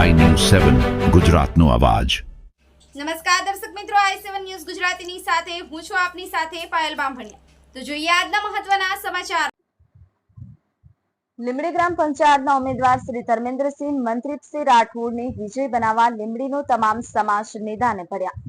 સેવન ગુજરાતનો અવાજ. નમસ્કાર દર્શક મિત્રો આઈ સેવન ન્યૂઝ ગુજરાતીની સાથે હું છું આપની સાથે પાયલ બામભણિયા. તો જોઈએ આજના મહત્વના સમાચાર. લીમડી ગ્રામ પંચાયતના ઉમેદવાર શ્રી ધર્મેન્દ્રસિંહ મંત્રીસિંહ રાઠોડને વિજય બનાવવા લીમડીનો તમામ સમાજ મેદાને ભર્યા.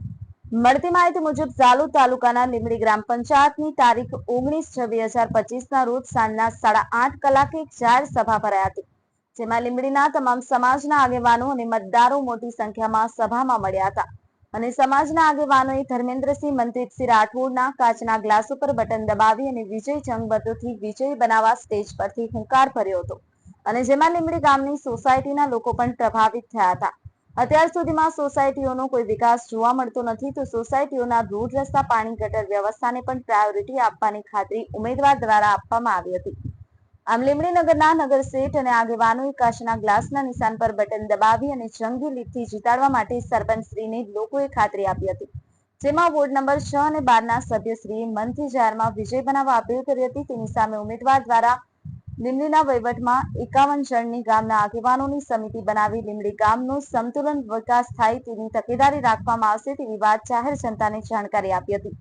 મળતી માહિતી મુજબ ઝાલુ તાલુકાના લીમડી ગ્રામ પંચાયતની તારીખ ઓગણીસ છ બે હજાર પચીસના રોજ સાંજના સાડા આઠ કલાકે એક જાહેર સભા ભરાઈ હતી. જેમાં લીંબડીના તમામ સમાજના આગેવાનો અને મતદારો મોટી સંખ્યામાં સભામાં મળ્યા હતા. અને સમાજના આગેવાનોએ ધર્મેન્દ્રસિંહ, મનપ્રીતસિંહ રાઠોડના કાચના ગ્લાસ ઉપર બટન દબાવી અને વિજય જંગબતોથી વિજય બનાવવા સ્ટેજ પરથી હુંકાર ભર્યો હતો. અને જેમાં લીંબડી ગામની સોસાયટીના લોકો પણ પ્રભાવિત થયા હતા. અત્યાર સુધીમાં સોસાયટીઓનો કોઈ વિકાસ જોવા મળતો નથી, તો સોસાયટીઓના રોડ રસ્તા પાણી ગટર વ્યવસ્થાને પણ પ્રાયોરિટી આપવાની ખાતરી ઉમેદવાર દ્વારા આપવામાં આવી હતી. આમ લીંબડી નગરના નગર શેઠ અને આગેવાનોએ કાચના ગ્લાસના નિશાન પર બટન દબાવી અને જંગી લીટથી જીતાડવા માટે સરપંચશ્રીને લોકોએ ખાતરી આપી હતી. જેમાં વોર્ડ નંબર છ અને બારના સભ્યશ્રીએ મનથી જાહેરમાં વિજય બનાવવા અપીલ કરી હતી. તેની સામે ઉમેદવાર દ્વારા લીમડીના વહીવટમાં એકાવન જણની ગામના આગેવાનોની સમિતિ બનાવી લીમડી ગામનો સંતુલન વિકાસ થાય તેની તકેદારી રાખવામાં આવશે તેવી વાત જાહેર જનતાને જાણકારી આપી હતી.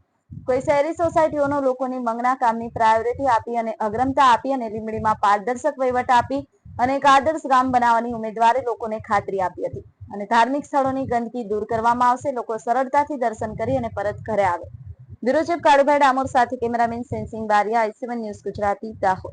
કોઈ શહેરી સોસાયટીઓનો લોકોની મંગના કામની પ્રાયોરિટી આપી અને અગ્રમતા આપી અને લીંબડીમાં પારદર્શક વહીવટ આપી અને એક આદર્શ ગામ બનાવવાની ઉમેદવારે લોકોને ખાતરી આપી હતી. અને ધાર્મિક સ્થળોની ગંદકી દૂર કરવામાં આવશે, લોકો સરળતાથી દર્શન કરી અને પરત ઘરે આવે. બ્યુરો ચીફ કાળુભાઈ ડામોર સાથે cameraman Sensing Bariya I C one news Gujarati, Dahod.